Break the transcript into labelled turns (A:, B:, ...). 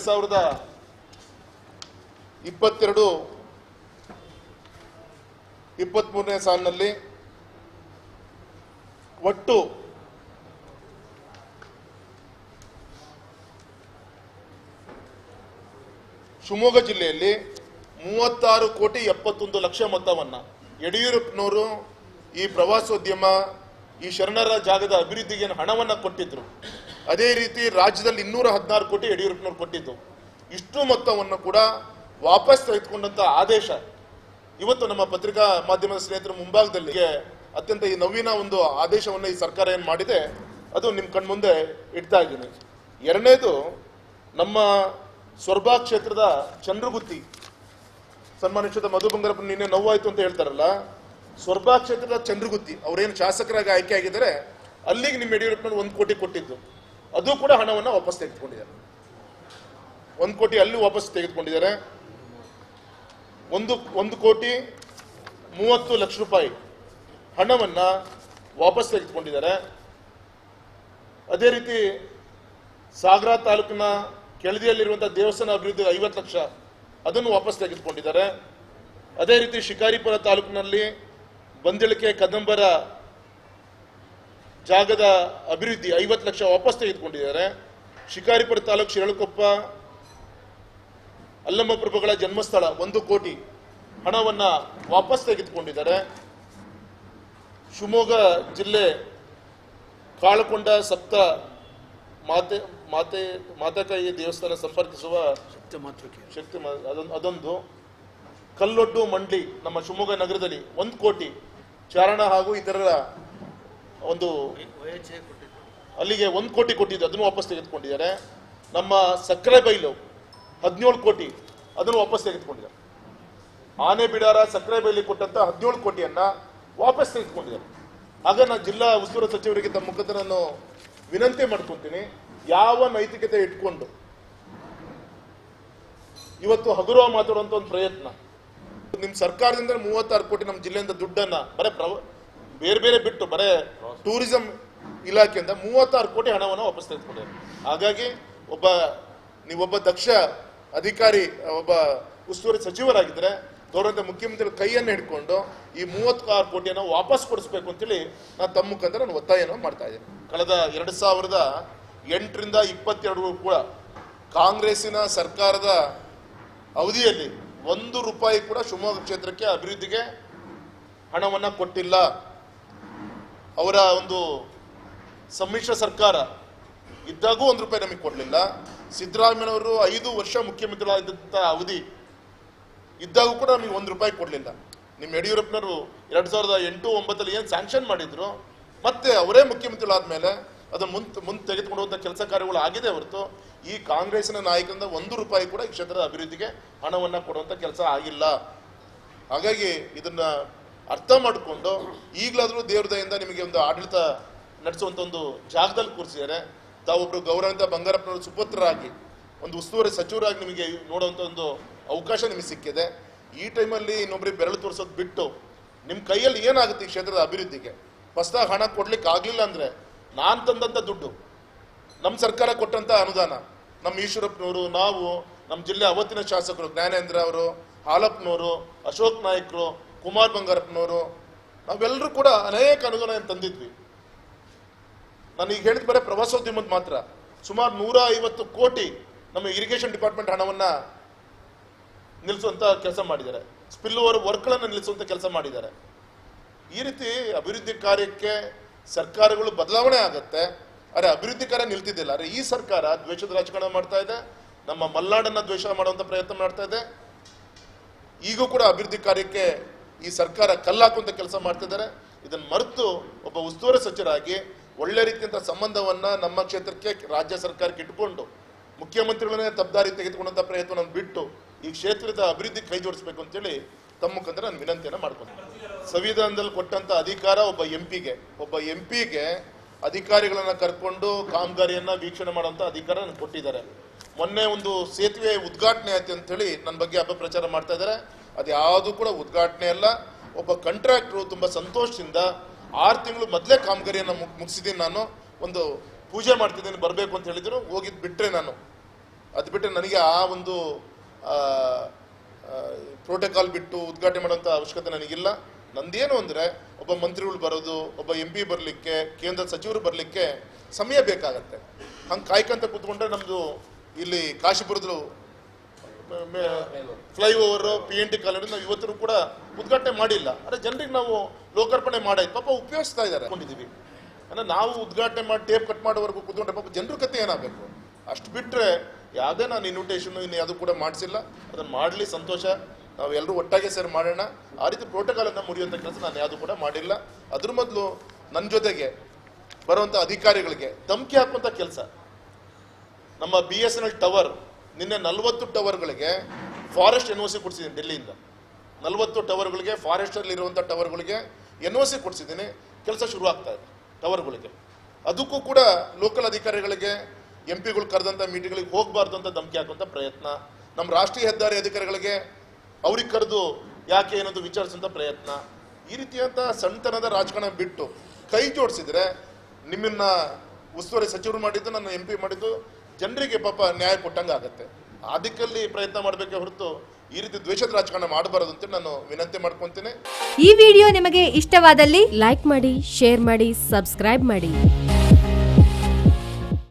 A: ಎರಡು ಸಾವಿರದ ಇಪ್ಪತ್ತೆರಡು ಇಪ್ಪತ್ತ್ಮೂರನೇ ಸಾಲಿನಲ್ಲಿ ಒಟ್ಟು ಶಿವಮೊಗ್ಗ ಜಿಲ್ಲೆಯಲ್ಲಿ ಮೂವತ್ತಾರು ಕೋಟಿ ಎಪ್ಪತ್ತೊಂದು ಲಕ್ಷ ಮೊತ್ತವನ್ನ ಯಡಿಯೂರಪ್ಪನವರು ಈ ಪ್ರವಾಸೋದ್ಯಮ, ಈ ಶರಣರ ಜಾಗದ ಅಭಿವೃದ್ಧಿಗೆ ಹಣವನ್ನ ಕೊಟ್ಟಿದ್ರು. ಅದೇ ರೀತಿ ರಾಜ್ಯದಲ್ಲಿ ಇನ್ನೂರ ಹದಿನಾರು ಕೋಟಿ ಯಡಿಯೂರಪ್ಪನವ್ರು ಕೊಟ್ಟಿದ್ದು. ಇಷ್ಟು ಮೊತ್ತವನ್ನು ಕೂಡ ವಾಪಸ್ ತೆಗೆದುಕೊಂಡಂತ ಆದೇಶ. ಇವತ್ತು ನಮ್ಮ ಪತ್ರಿಕಾ ಮಾಧ್ಯಮದ ಸ್ನೇಹಿತರ ಮುಂಭಾಗದಲ್ಲಿ ಅತ್ಯಂತ ಈ ನವೀನ ಒಂದು ಆದೇಶವನ್ನು ಈ ಸರ್ಕಾರ ಏನು ಮಾಡಿದೆ, ಅದು ನಿಮ್ಮ ಕಣ್ಮುಂದೆ ಇಡ್ತಾ ಇದ್ದೀನಿ. ಎರಡನೇದು, ನಮ್ಮ ಸ್ವರ್ಭ ಕ್ಷೇತ್ರದ ಚಂದ್ರಗುತ್ತಿ ಸನ್ಮಾನಿಸಿದ ಮಧು ಬಂಗಾರಪ್ಪ ನಿನ್ನೆ ನೋವಾಯ್ತು ಅಂತ ಹೇಳ್ತಾರಲ್ಲ ಸ್ವರ್ಭ ಕ್ಷೇತ್ರದ ಚಂದ್ರಗುತ್ತಿ, ಅವರೇನು ಶಾಸಕರಾಗಿ ಆಯ್ಕೆ ಆಗಿದ್ದಾರೆ, ಅಲ್ಲಿಗೆ ನಿಮ್ಮ ಯಡಿಯೂರಪ್ಪನವ್ರು ಒಂದು ಕೋಟಿ ಕೊಟ್ಟಿದ್ದು. ಅದು ಕೂಡ ಹಣವನ್ನು ವಾಪಸ್ ತೆಗೆದುಕೊಂಡಿದ್ದಾರೆ. ಒಂದು ಕೋಟಿ ಅಲ್ಲಿ ವಾಪಸ್ ತೆಗೆದುಕೊಂಡಿದ್ದಾರೆ. ಒಂದು ಒಂದು ಕೋಟಿ ಮೂವತ್ತು ಲಕ್ಷ ರೂಪಾಯಿ ಹಣವನ್ನ ವಾಪಸ್ ತೆಗೆದುಕೊಂಡಿದ್ದಾರೆ. ಅದೇ ರೀತಿ ಸಾಗರ ತಾಲೂಕಿನ ಕೆಳದಿಯಲ್ಲಿರುವಂತಹ ದೇವಸ್ಥಾನ ಅಭಿವೃದ್ಧಿ ಐವತ್ತು ಲಕ್ಷ ಅದನ್ನು ವಾಪಸ್ ತೆಗೆದುಕೊಂಡಿದ್ದಾರೆ. ಅದೇ ರೀತಿ ಶಿಕಾರಿಪುರ ತಾಲೂಕಿನಲ್ಲಿ ಬಂದಿಳಿಕೆ, ಕದಂಬರ ಜಾಗದ ಅಭಿವೃದ್ಧಿ ಐವತ್ತು ಲಕ್ಷ ವಾಪಸ್ ತೆಗೆದುಕೊಂಡಿದ್ದಾರೆ. ಶಿಕಾರಿಪುರ ತಾಲೂಕು ಶಿರಳಕೊಪ್ಪ ಅಲ್ಲಮ್ಮ ಪ್ರಭುಗಳ ಜನ್ಮಸ್ಥಳ ಒಂದು ಕೋಟಿ ಹಣವನ್ನು ವಾಪಸ್ ತೆಗೆದುಕೊಂಡಿದ್ದಾರೆ. ಶಿವಮೊಗ್ಗ ಜಿಲ್ಲೆ ಕಾಳಕೊಂಡ ಸಪ್ತ ಮಾತೆ ಮಾತೆ ಮಾತಕಾಯಿ ದೇವಸ್ಥಾನ ಸಂಪರ್ಕಿಸುವ ಶಕ್ತಿ ಮ- ಅದೊಂದು ಅದೊಂದು. ಕಲ್ಲೊಡ್ಡು ಮಂಡ್ಲಿ ನಮ್ಮ ಶಿವಮೊಗ್ಗ ನಗರದಲ್ಲಿ ಒಂದು ಕೋಟಿ ಚಾರಣ ಹಾಗೂ ಇತರರ ಒಂದು ಅಲ್ಲಿಗೆ ಒಂದು ಕೋಟಿ ಕೊಟ್ಟಿದ್ದು, ಅದನ್ನು ವಾಪಸ್ ತೆಗೆದುಕೊಂಡಿದ್ದಾರೆ. ನಮ್ಮ ಸಕ್ಕರೆ ಬೈಲು, ಹದಿನೇಳು ಕೋಟಿ, ಅದನ್ನು ವಾಪಸ್ ತೆಗೆದುಕೊಂಡಿದ್ದಾರೆ. ಆನೆ ಬಿಡಾರ ಸಕ್ಕರೆ ಬೈಲಿ ಕೊಟ್ಟಂತ ಹದಿನೇಳು ಕೋಟಿಯನ್ನ ವಾಪಸ್ ತೆಗೆದುಕೊಂಡಿದ್ದಾರೆ. ಆಗ ನಾನು ಜಿಲ್ಲಾ ಉಸ್ತುವಾರಿ ಸಚಿವರಿಗೆ ತಮ್ಮ ಮುಖಾಂತರ ನಾನು ವಿನಂತಿ ಮಾಡ್ಕೊಂತೀನಿ, ಯಾವ ನೈತಿಕತೆ ಇಟ್ಕೊಂಡು ಇವತ್ತು ಹಗುರವ ಮಾತಾಡುವಂತ ಒಂದು ಪ್ರಯತ್ನ. ನಿಮ್ಮ ಸರ್ಕಾರದಿಂದ ಮೂವತ್ತಾರು ಕೋಟಿ ನಮ್ಮ ಜಿಲ್ಲೆಯಿಂದ ದುಡ್ಡನ್ನ, ಬರೇ ಪ್ರವ ಬೇರೆ ಬೇರೆ ಬಿಟ್ಟು ಬರೇ ಟೂರಿಸಂ ಇಲಾಖೆಯಿಂದ ಮೂವತ್ತಾರು ಕೋಟಿ ಹಣವನ್ನು ವಾಪಸ್ ತೆಗೆದುಕೊಂಡಿದ್ದಾರೆ. ಹಾಗಾಗಿ ಒಬ್ಬ, ನೀವೊಬ್ಬ ದಕ್ಷ ಅಧಿಕಾರಿ, ಒಬ್ಬ ಉಸ್ತುವಾರಿ ಸಚಿವರಾಗಿದ್ದರೆ ಗೌರವಂತ ಮುಖ್ಯಮಂತ್ರಿ ಕೈಯನ್ನು ಹಿಡ್ಕೊಂಡು ಈ ಮೂವತ್ತಾರು ಕೋಟಿಯನ್ನು ವಾಪಸ್ ಕೊಡಿಸ್ಬೇಕು ಅಂತೇಳಿ ನಾನು ತಮ್ಮ ಮುಖಾಂತರ ನಾನು ಒತ್ತಾಯನ ಮಾಡ್ತಾ ಇದ್ದೇನೆ. ಕಳೆದ ಎರಡು ಸಾವಿರದ ಎಂಟರಿಂದ ಇಪ್ಪತ್ತೆರಡು ಕೂಡ ಕಾಂಗ್ರೆಸ್ಸಿನ ಸರ್ಕಾರದ ಅವಧಿಯಲ್ಲಿ ಒಂದು ರೂಪಾಯಿ ಕೂಡ ಶಿವಮೊಗ್ಗ ಕ್ಷೇತ್ರಕ್ಕೆ ಅಭಿವೃದ್ಧಿಗೆ ಹಣವನ್ನು ಕೊಟ್ಟಿಲ್ಲ. ಅವರ ಒಂದು ಸಮ್ಮಿಶ್ರ ಸರ್ಕಾರ ಇದ್ದಾಗೂ ಒಂದು ರೂಪಾಯಿ ನಮಗೆ ಕೊಡಲಿಲ್ಲ. ಸಿದ್ದರಾಮಯ್ಯನವರು ಐದು ವರ್ಷ ಮುಖ್ಯಮಂತ್ರಿಗಳಾದಂಥ ಅವಧಿ ಇದ್ದಾಗೂ ಕೂಡ ನಮಗೆ ಒಂದು ರೂಪಾಯಿ ಕೊಡಲಿಲ್ಲ. ನಿಮ್ಮ ಯಡಿಯೂರಪ್ಪನವರು ಎರಡು ಸಾವಿರದ ಎಂಟು, ಒಂಬತ್ತಲ್ಲಿ ಏನು ಸ್ಯಾಂಕ್ಷನ್ ಮಾಡಿದ್ರು, ಮತ್ತೆ ಅವರೇ ಮುಖ್ಯಮಂತ್ರಿಗಳಾದ್ಮೇಲೆ ಅದನ್ನು ಮುಂದೆ ಮುಂದೆ ತೆಗೆದುಕೊಂಡು ಕೆಲಸ ಕಾರ್ಯಗಳು ಆಗಿದೆ ಹೊರತು ಈ ಕಾಂಗ್ರೆಸ್ನ ನಾಯಕರಿಂದ ಒಂದು ರೂಪಾಯಿ ಕೂಡ ಈ ಕ್ಷೇತ್ರದ ಅಭಿವೃದ್ಧಿಗೆ ಹಣವನ್ನು ಕೊಡುವಂಥ ಕೆಲಸ ಆಗಿಲ್ಲ. ಹಾಗಾಗಿ ಇದನ್ನ ಅರ್ಥ ಮಾಡಿಕೊಂಡು ಈಗಲಾದರೂ ದೇವ್ರದಯಿಂದ ನಿಮಗೆ ಒಂದು ಆಡಳಿತ ನಡೆಸುವಂಥ ಒಂದು ಜಾಗದಲ್ಲಿ ಕೂರಿಸಿದ್ದಾರೆ. ತಾವೊಬ್ಬರು ಗೌರವಂತ ಬಂಗಾರಪ್ಪನವರು ಸುಪುತ್ರರಾಗಿ, ಒಂದು ಉಸ್ತುವಾರಿ ಸಚಿವರಾಗಿ ನಿಮಗೆ ನೋಡುವಂಥ ಒಂದು ಅವಕಾಶ ನಿಮಗೆ ಸಿಕ್ಕಿದೆ. ಈ ಟೈಮಲ್ಲಿ ಇನ್ನೊಬ್ಬರಿಗೆ ಬೆರಳು ತೋರಿಸೋದು ಬಿಟ್ಟು ನಿಮ್ಮ ಕೈಯಲ್ಲಿ ಏನಾಗುತ್ತೆ ಈ ಕ್ಷೇತ್ರದ ಅಭಿವೃದ್ಧಿಗೆ? ಹೊಸದಾಗಿ ಹಣ ಕೊಡ್ಲಿಕ್ಕೆ ಆಗಲಿಲ್ಲ ಅಂದರೆ ನಾನು ತಂದಂಥ ದುಡ್ಡು ನಮ್ಮ ಸರ್ಕಾರ ಕೊಟ್ಟಂಥ ಅನುದಾನ ನಮ್ಮ ಈಶ್ವರಪ್ಪನವರು, ನಾವು ನಮ್ಮ ಜಿಲ್ಲೆ ಅವತ್ತಿನ ಶಾಸಕರು, ಜ್ಞಾನೇಂದ್ರ ಅವರು, ಹಾಲಪ್ಪನವರು, ಅಶೋಕ್ ನಾಯ್ಕರು ಕುಮಾರ್ ಬಂಗಾರಪ್ಪನವರು ನಾವೆಲ್ಲರೂ ಕೂಡ ಅನೇಕ ಅನುದಾನ ತಂದಿದ್ವಿ. ನಾನು ಈಗ ಹೇಳಿದ ಬರೀ ಪ್ರವಾಸೋದ್ಯಮದ ಮಾತ್ರ. ಸುಮಾರು ನೂರ ಐವತ್ತು ಕೋಟಿ ನಮ್ಮ ಇರಿಗೇಷನ್ ಡಿಪಾರ್ಟ್ಮೆಂಟ್ ಹಣವನ್ನ ನಿಲ್ಲಿಸುವಂಥ ಕೆಲಸ ಮಾಡಿದ್ದಾರೆ. ಸ್ಪಿಲ್ ಓವರ್ ವರ್ಕ್ಗಳನ್ನು ನಿಲ್ಲಿಸುವಂಥ ಕೆಲಸ ಮಾಡಿದ್ದಾರೆ. ಈ ರೀತಿ ಅಭಿವೃದ್ಧಿ ಕಾರ್ಯಕ್ಕೆ ಸರ್ಕಾರಗಳು ಬದಲಾವಣೆ ಆಗುತ್ತೆ. ಅರೆ ಅಭಿವೃದ್ಧಿ ಕಾರ್ಯ ನಿಲ್ತಿದ್ದಿಲ್ಲ. ಅರೆ ಈ ಸರ್ಕಾರ ದ್ವೇಷದ ರಾಜಕಾರಣ ಮಾಡ್ತಾ ಇದೆ. ನಮ್ಮ ಮಲ್ನಾಡನ್ನು ದ್ವೇಷ ಮಾಡುವಂಥ ಪ್ರಯತ್ನ ಮಾಡ್ತಾ ಇದೆ. ಈಗೂ ಕೂಡ ಅಭಿವೃದ್ಧಿ ಕಾರ್ಯಕ್ಕೆ ಈ ಸರ್ಕಾರ ಕಲ್ಲಾಕುವಂತ ಕೆಲಸ ಮಾಡ್ತಿದ್ದಾರೆ ಇದನ್ನು ಮರೆತು ಒಬ್ಬ ಉಸ್ತುವಾರಿ ಸಚಿವರಾಗಿ ಒಳ್ಳೆ ರೀತಿಯಂತ ಸಂಬಂಧವನ್ನ ನಮ್ಮ ಕ್ಷೇತ್ರಕ್ಕೆ ರಾಜ್ಯ ಸರ್ಕಾರಕ್ಕೆ ಇಟ್ಕೊಂಡು ಮುಖ್ಯಮಂತ್ರಿಗಳನ್ನೇ ತಬ್ದಾರಿ ತೆಗೆದುಕೊಂಡಂತ ಪ್ರಯತ್ನವನ್ನು ಬಿಟ್ಟು ಈ ಕ್ಷೇತ್ರದ ಅಭಿವೃದ್ಧಿ ಕೈ ಜೋಡಿಸ್ಬೇಕು ಅಂತೇಳಿ ತಮ್ಮ ಮುಖಾಂತರ ನಾನು ವಿನಂತಿಯನ್ನು ಮಾಡ್ಕೊತೀನಿ. ಸಂವಿಧಾನದಲ್ಲಿ ಕೊಟ್ಟಂತ ಅಧಿಕಾರ ಒಬ್ಬ ಎಂಪಿಗೆ ಒಬ್ಬ ಎಂಪಿಗೆ ಅಧಿಕಾರಿಗಳನ್ನ ಕರ್ಕೊಂಡು ಕಾಮಗಾರಿಯನ್ನ ವೀಕ್ಷಣೆ ಮಾಡುವಂತ ಅಧಿಕಾರ ಕೊಟ್ಟಿದ್ದಾರೆ. ಮೊನ್ನೆ ಒಂದು ಸೇತುವೆ ಉದ್ಘಾಟನೆ ಆಯ್ತು ಅಂತ ಹೇಳಿ ನನ್ನ ಬಗ್ಗೆ ಅಪಪ್ರಚಾರ ಮಾಡ್ತಾ ಇದ್ದಾರೆ. ಅದು ಯಾವುದು ಕೂಡ ಉದ್ಘಾಟನೆ ಅಲ್ಲ. ಒಬ್ಬ ಕಾಂಟ್ರಾಕ್ಟ್ರು ತುಂಬ ಸಂತೋಷದಿಂದ ಆರು ತಿಂಗಳು ಮೊದಲೇ ಕಾಮಗಾರಿಯನ್ನು ಮುಗಿಸಿದ್ದೀನಿ ನಾನು. ಒಂದು ಪೂಜೆ ಮಾಡ್ತಿದ್ದೀನಿ, ಬರಬೇಕು ಅಂತ ಹೇಳಿದ್ರು. ಹೋಗಿದ್ದು ಬಿಟ್ಟರೆ ನಾನು. ಅದು ಬಿಟ್ಟರೆ ನನಗೆ ಆ ಒಂದು ಪ್ರೋಟೋಕಾಲ್ ಬಿಟ್ಟು ಉದ್ಘಾಟನೆ ಮಾಡೋಂಥ ಅವಶ್ಯಕತೆ ನನಗಿಲ್ಲ. ನಂದೇನು ಅಂದರೆ, ಒಬ್ಬ ಮಂತ್ರಿಗಳು ಬರೋದು, ಒಬ್ಬ ಎಂ ಪಿ ಬರಲಿಕ್ಕೆ, ಕೇಂದ್ರ ಸಚಿವರು ಬರಲಿಕ್ಕೆ ಸಮಯ ಬೇಕಾಗತ್ತೆ. ಹಂಗೆ ಕಾಯ್ಕೊಂತ ಕೂತ್ಕೊಂಡ್ರೆ ನಮ್ಮದು ಇಲ್ಲಿ ಕಾಶಿಪುರದ್ದು flyover P N T colony ನಾವು ಇವತ್ತರೂ ಕೂಡ ಉದ್ಘಾಟನೆ ಮಾಡಿಲ್ಲ. ಅರೆ ಜನರಿಗೆ ನಾವು ಲೋಕಾರ್ಪಣೆ ಮಾಡಾಯ್ತು. ಪಾಪ ಉಪಯೋಗಿಸ್ತಾ ಇದ್ದಾರೆ ಅನ್ಕೊಂಡಿದ್ದೀವಿ ಅಂದ್ರೆ ನಾವು ಉದ್ಘಾಟನೆ ಮಾಡಿ ಟೇಪ್ ಕಟ್ ಮಾಡೋವರೆಗೂ ಕೂತ್ಕೊಂಡ್ರೆ ಪಾಪ ಜನರ ಕತೆ ಏನಾಗಬೇಕು? ಅಷ್ಟು ಬಿಟ್ಟರೆ ಯಾವುದೇ ನಾನು ಇನ್ವಿಟೇಷನ್ ಇನ್ನು ಯಾವುದು ಕೂಡ ಮಾಡಿಸಿಲ್ಲ. ಅದನ್ನು ಮಾಡಲಿ ಸಂತೋಷ. ನಾವು ಎಲ್ಲರೂ ಒಟ್ಟಾಗೆ ಸೇರಿ ಮಾಡೋಣ. ಆ ರೀತಿ ಪ್ರೋಟೋಕಾಲನ್ನು ಮುರಿಯುವಂಥ ಕೆಲಸ ನಾನು ಯಾವುದು ಕೂಡ ಮಾಡಿಲ್ಲ. ಅದ್ರ ಮೊದಲು ನನ್ನ ಜೊತೆಗೆ ಬರುವಂಥ ಅಧಿಕಾರಿಗಳಿಗೆ ಧಮಕಿ ಹಾಕುವಂಥ ಕೆಲಸ. ನಮ್ಮ B S N L tower ನಿನ್ನೆ ನಲವತ್ತು ಟವರ್ಗಳಿಗೆ ಫಾರೆಸ್ಟ್ ಎನ್ ಒ ಸಿ ಕೊಡಿಸಿದ್ದೀನಿ ಡೆಲ್ಲಿಯಿಂದ. ನಲವತ್ತು ಟವರ್ಗಳಿಗೆ ಫಾರೆಸ್ಟಲ್ಲಿ ಇರುವಂಥ ಟವರ್ಗಳಿಗೆ ಎನ್ ಒ ಸಿ ಕೊಡಿಸಿದ್ದೀನಿ. ಕೆಲಸ ಶುರು ಆಗ್ತಾ ಇದೆ ಟವರ್ಗಳಿಗೆ. ಅದಕ್ಕೂ ಕೂಡ ಲೋಕಲ್ ಅಧಿಕಾರಿಗಳಿಗೆ ಎಂ ಪಿಗಳು ಕರೆದಂಥ ಮೀಟಿಂಗ್ಗಳಿಗೆ ಹೋಗಬಾರ್ದು ಅಂತ ಧಮಕಿ ಹಾಕುವಂಥ ಪ್ರಯತ್ನ. ನಮ್ಮ ರಾಷ್ಟ್ರೀಯ ಹೆದ್ದಾರಿ ಅಧಿಕಾರಿಗಳಿಗೆ ಅವ್ರಿಗೆ ಕರೆದು ಯಾಕೆ ಏನಂತ ವಿಚಾರಿಸುವಂಥ ಪ್ರಯತ್ನ. ಈ ರೀತಿಯಂತ ಸಣ್ಣತನದ ರಾಜಕಾರಣ ಬಿಟ್ಟು ಕೈ ಜೋಡಿಸಿದ್ರೆ ನಿಮ್ಮನ್ನ ಉಸ್ತುವಾರಿ ಸಚಿವರು ಮಾಡಿದ್ದು, ನನ್ನ ಎಂ ಪಿ ಮಾಡಿದ್ದು ಜನರಿಗೆ ಪಾಪ ನ್ಯಾಯ ಕೊಟ್ಟಂಗೆ ಆಗುತ್ತೆ. ಅದಕ್ಕಲ್ಲಿ ದಿಕ್ಕಲ್ಲಿ ಪ್ರಯತ್ನ ಮಾಡಬೇಕೆ ಹೊರತು ಈ ರೀತಿ ದ್ವೇಷದ ರಾಜಕಾರಣ ಮಾಡಬಾರದು ಅಂತ ನಾನು ವಿನಂತಿ ಮಾಡ್ಕೊಂತೇನೆ.
B: ಈ ವಿಡಿಯೋ ನಿಮಗೆ ಇಷ್ಟವಾದಲ್ಲಿ
C: ಲೈಕ್ ಮಾಡಿ, ಶೇರ್ ಮಾಡಿ, ಸಬ್ಸ್ಕ್ರೈಬ್ ಮಾಡಿ.